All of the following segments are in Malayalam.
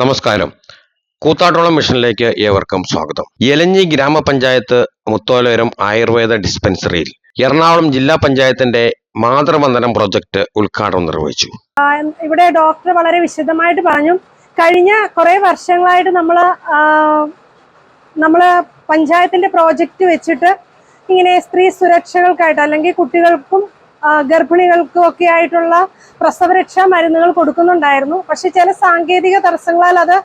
നമസ്കാരം. കൂത്താട്ടോളം മിഷനിലേക്ക് ഏവർക്കും സ്വാഗതം. എലഞ്ഞി ഗ്രാമപഞ്ചായത്ത് മുത്തോലോരം ആയുർവേദ ഡിസ്പെൻസറിയിൽ എറണാകുളം ജില്ലാ പഞ്ചായത്തിന്റെ മാതൃവന്ദനം പ്രൊജക്ട് ഉദ്ഘാടനം നിർവഹിച്ചു. ഇവിടെ ഡോക്ടർ വളരെ വിശദമായിട്ട് പറഞ്ഞു. കഴിഞ്ഞ കുറെ വർഷങ്ങളായിട്ട് നമ്മൾ നമ്മൾ പഞ്ചായത്തിന്റെ പ്രോജക്റ്റ് വെച്ചിട്ട് ഇങ്ങനെ സ്ത്രീ സുരക്ഷകൾക്കായിട്ട് അല്ലെങ്കിൽ കുട്ടികൾക്കും ഗർഭിണികൾക്കും ഒക്കെ ആയിട്ടുള്ള പ്രസവരക്ഷാ മരുന്നുകൾ കൊടുക്കുന്നുണ്ടായിരുന്നു. പക്ഷെ ചില സാങ്കേതിക തടസ്സങ്ങളാൽ അത്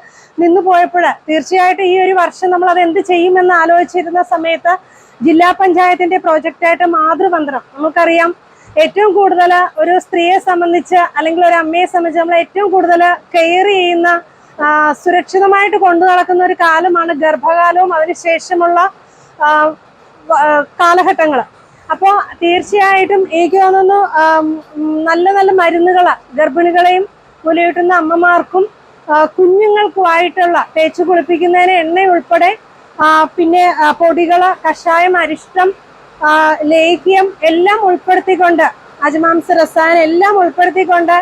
നിന്നു പോയപ്പോൾ തീർച്ചയായിട്ടും ഈ ഒരു വർഷം നമ്മൾ അത് എന്ത് ചെയ്യുമെന്ന് ആലോചിച്ചിരുന്ന സമയത്ത് ജില്ലാ പഞ്ചായത്തിന്റെ പ്രോജക്റ്റായിട്ട് മാതൃമന്ത്രം നമുക്കറിയാം. ഏറ്റവും കൂടുതൽ ഒരു സ്ത്രീയെ സംബന്ധിച്ച് അല്ലെങ്കിൽ ഒരു അമ്മയെ സംബന്ധിച്ച് നമ്മൾ ഏറ്റവും കൂടുതൽ കെയർ ചെയ്യുന്ന സുരക്ഷിതമായിട്ട് കൊണ്ടു നടക്കുന്ന ഒരു കാലമാണ് ഗർഭകാലവും. അതിനുശേഷമുള്ള കാലഘട്ടങ്ങൾ. അപ്പോൾ തീർച്ചയായിട്ടും എനിക്ക് തോന്നുന്നു നല്ല നല്ല മരുന്നുകൾ ഗർഭിണികളെയും മുലയൂട്ടുന്ന അമ്മമാർക്കും കുഞ്ഞുങ്ങൾക്കുമായിട്ടുള്ള തേച്ച് കുളിപ്പിക്കുന്നതിന് എണ്ണ ഉൾപ്പെടെ പിന്നെ പൊടികൾ കഷായം അരിഷ്ടം ലേഹ്യം എല്ലാം ഉൾപ്പെടുത്തിക്കൊണ്ട് അജമാംസ രസായനം എല്ലാം ഉൾപ്പെടുത്തിക്കൊണ്ട്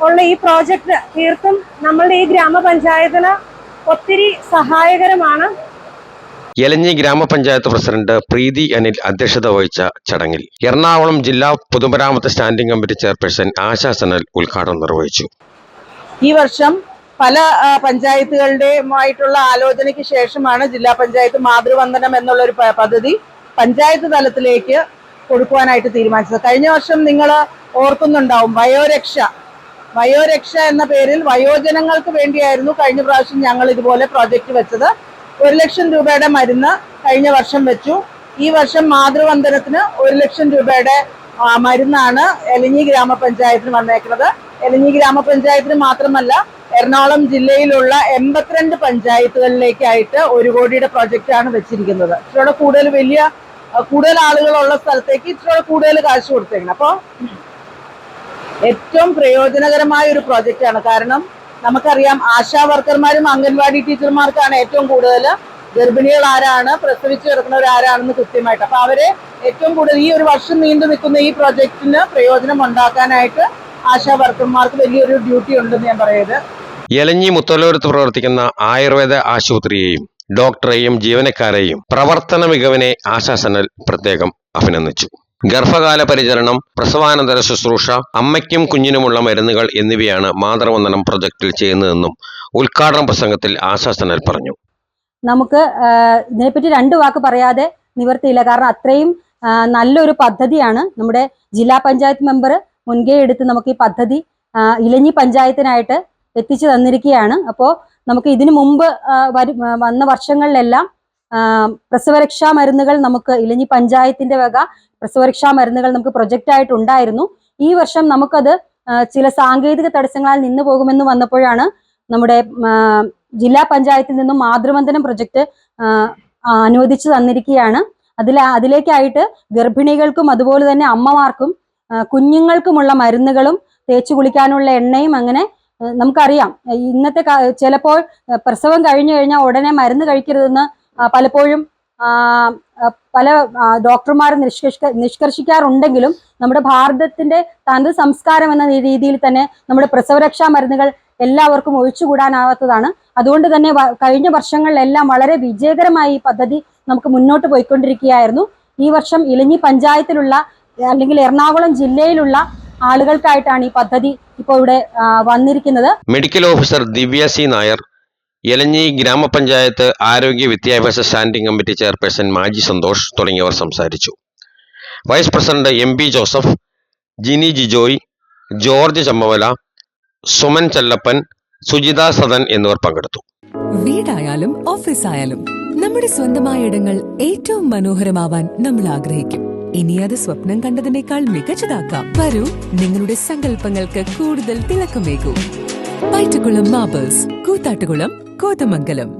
ഉള്ള ഈ പ്രോജക്റ്റ് തീർത്തും നമ്മളുടെ ഈ ഗ്രാമപഞ്ചായത്തിന് ഒത്തിരി സഹായകരമാണ്. എലഞ്ഞി ഗ്രാമപഞ്ചായത്ത് പ്രസിഡന്റ് പ്രീതി അനിൽ അധ്യക്ഷത വഹിച്ച ചടങ്ങിൽ എറണാകുളം ജില്ലാ പൊതുമരാമത്ത് standing committee chairperson Asha Sanal ഉദ്ഘാടനം നിർവഹിച്ചു. ഈ വർഷം പല പഞ്ചായത്തുകളുടെയുമായിട്ടുള്ള ആലോചനയ്ക്ക് ശേഷമാണ് ജില്ലാ പഞ്ചായത്ത് മാതൃവന്ദനം എന്നുള്ള ഒരു പദ്ധതി പഞ്ചായത്ത് തലത്തിലേക്ക് കൊടുക്കുവാനായിട്ട് തീരുമാനിച്ചത്. കഴിഞ്ഞ വർഷം നിങ്ങൾ ഓർക്കുന്നുണ്ടാവും വയോരക്ഷ. വയോരക്ഷ എന്ന പേരിൽ വയോജനങ്ങൾക്ക് വേണ്ടിയായിരുന്നു കഴിഞ്ഞ പ്രാവശ്യം ഞങ്ങൾ ഇതുപോലെ പ്രോജക്റ്റ് വെച്ചത്. ഒരു ലക്ഷം രൂപയുടെ മരുന്ന് കഴിഞ്ഞ വർഷം വെച്ചു. ഈ വർഷം മാതൃവന്ദനത്തിന് ഒരു ലക്ഷം രൂപയുടെ മരുന്നാണ് എലഞ്ഞി ഗ്രാമപഞ്ചായത്തിന് വന്നേക്കുന്നത്. എലഞ്ഞി ഗ്രാമപഞ്ചായത്തിന് മാത്രമല്ല എറണാകുളം ജില്ലയിലുള്ള എൺപത്തിരണ്ട് പഞ്ചായത്തുകളിലേക്കായിട്ട് ഒരു കോടിയുടെ പ്രൊജക്റ്റാണ് വെച്ചിരിക്കുന്നത്. ഇച്ചിരി കൂടുതൽ വലിയ കൂടുതൽ ആളുകളുള്ള സ്ഥലത്തേക്ക് ഇച്ചിരി കൂടുതൽ കാശ് കൊടുത്തേക്കണം. അപ്പോൾ ഏറ്റവും പ്രയോജനകരമായ ഒരു പ്രോജക്റ്റ് ആണ് കാരണം നമുക്കറിയാം ആശാ വർക്കർമാരും അംഗൻവാടി ടീച്ചർമാർക്കാണ് ഏറ്റവും കൂടുതൽ ഗർഭിണികൾ ആരാണ് പ്രസവിച്ചു കിടക്കുന്നവർ ആരാണെന്ന് കൃത്യമായിട്ട്. അപ്പൊ അവരെ ഏറ്റവും കൂടുതൽ ഈ ഒരു വർഷം നീണ്ടു നിൽക്കുന്ന ഈ പ്രോജക്റ്റിന് പ്രയോജനം ഉണ്ടാക്കാനായിട്ട് ആശാ വർക്കർമാർക്ക് വലിയൊരു ഡ്യൂട്ടി ഉണ്ടെന്ന് ഞാൻ പറയുന്നത് എലഞ്ഞി മുത്തലൂരത്ത് പ്രവർത്തിക്കുന്ന ആയുർവേദ ആശുപത്രിയെയും ഡോക്ടറെയും ജീവനക്കാരെയും പ്രവർത്തന മികവിനെ ആശാസനൽ പ്രത്യേകം അഭിനന്ദിച്ചു. ഗർഭകാല പരിചരണം പ്രസവാനന്തര ശുശ്രൂഷ അമ്മയ്ക്കും കുഞ്ഞിനുമുള്ള മരുന്നുകൾ എന്നിവയാണ് മാതൃവന്ദനം പ്രൊജക്ടിൽ ചെയ്യുന്നതെന്നും ഉദ്ഘാടന പ്രസംഗത്തിൽ ആശാസനൽ പറഞ്ഞു. നമുക്ക് ഇതിനെപ്പറ്റി രണ്ട് വാക്ക് പറയാതെ നിവർത്തിയില്ല. കാരണം അത്രയും നല്ലൊരു പദ്ധതിയാണ് നമ്മുടെ ജില്ലാ പഞ്ചായത്ത് മെമ്പർ മുൻകൈ എടുത്ത് നമുക്ക് ഈ പദ്ധതി ഇലഞ്ഞി പഞ്ചായത്തിനായിട്ട് എത്തിച്ചു തന്നിരിക്കുകയാണ്. അപ്പോൾ നമുക്ക് ഇതിനു മുമ്പ് വന്ന വർഷങ്ങളിലെല്ലാം പ്രസവരക്ഷാ മരുന്നുകൾ നമുക്ക് ഇലഞ്ഞി പഞ്ചായത്തിന്റെ വക പ്രസവരക്ഷാ മരുന്നുകൾ നമുക്ക് പ്രൊജക്റ്റ് ആയിട്ട് ഉണ്ടായിരുന്നു. ഈ വർഷം നമുക്കത് ചില സാങ്കേതിക തടസ്സങ്ങളാൽ നിന്നു പോകുമെന്ന് വന്നപ്പോഴാണ് നമ്മുടെ ജില്ലാ പഞ്ചായത്തിൽ നിന്നും മാതൃവന്ദനം പ്രൊജക്ട് അനുവദിച്ചു തന്നിരിക്കുകയാണ്. അതിൽ അതിലേക്കായിട്ട് ഗർഭിണികൾക്കും അതുപോലെ തന്നെ അമ്മമാർക്കും കുഞ്ഞുങ്ങൾക്കുമുള്ള മരുന്നുകളും തേച്ചു കുളിക്കാനുള്ള എണ്ണയും അങ്ങനെ നമുക്കറിയാം. ഇന്നത്തെ ചിലപ്പോൾ പ്രസവം കഴിഞ്ഞു കഴിഞ്ഞാൽ ഉടനെ മരുന്ന് കഴിക്കരുതെന്ന് പലപ്പോഴും പല ഡോക്ടർമാർ നിഷ്കർഷിക്ക നിഷ്കർഷിക്കാറുണ്ടെങ്കിലും നമ്മുടെ ഭാരതത്തിന്റെ തനത് സംസ്കാരം എന്ന രീതിയിൽ തന്നെ നമ്മുടെ പ്രസവരക്ഷാ മരുന്നുകൾ എല്ലാവർക്കും ഒഴിച്ചുകൂടാനാവാത്തതാണ്. അതുകൊണ്ട് തന്നെ കഴിഞ്ഞ വർഷങ്ങളിലെല്ലാം വളരെ വിജയകരമായി ഈ പദ്ധതി നമുക്ക് മുന്നോട്ട് പോയിക്കൊണ്ടിരിക്കുകയായിരുന്നു. ഈ വർഷം ഇലഞ്ഞി പഞ്ചായത്തിലുള്ള അല്ലെങ്കിൽ എറണാകുളം ജില്ലയിലുള്ള ആളുകൾക്കായിട്ടാണ് ഈ പദ്ധതി ഇപ്പോൾ ഇവിടെ വന്നിരിക്കുന്നത്. Medical officer Divya C Nair Elanji grama panchayat ആരോഗ്യ വിദ്യാഭ്യാസ standing committee chairperson Maji Santhosh തുടങ്ങിയവർ സംസാരിച്ചു. Vice president M P Joseph Jini Jijoy George Chammavala Suman Chellappan Sujitha Sadan എന്നിവർ പങ്കെടുത്തു. വീടായാലും ഓഫീസായാലും നമ്മുടെ സ്വന്തമായ ഇടങ്ങൾ ഏറ്റവും മനോഹരമാവാൻ നമ്മൾ ആഗ്രഹിക്കും. ഇനി അത് സ്വപ്നം കണ്ടതിനേക്കാൾ മികച്ചതാക്കാം വരൂ നിങ്ങളുടെ സങ്കല്പങ്ങൾക്ക് കൂടുതൽ തിളക്കമേകൂ. പൈറ്റുകുളം മാബേഴ്സ് കൂത്താട്ടുകുളം കോതമംഗലം.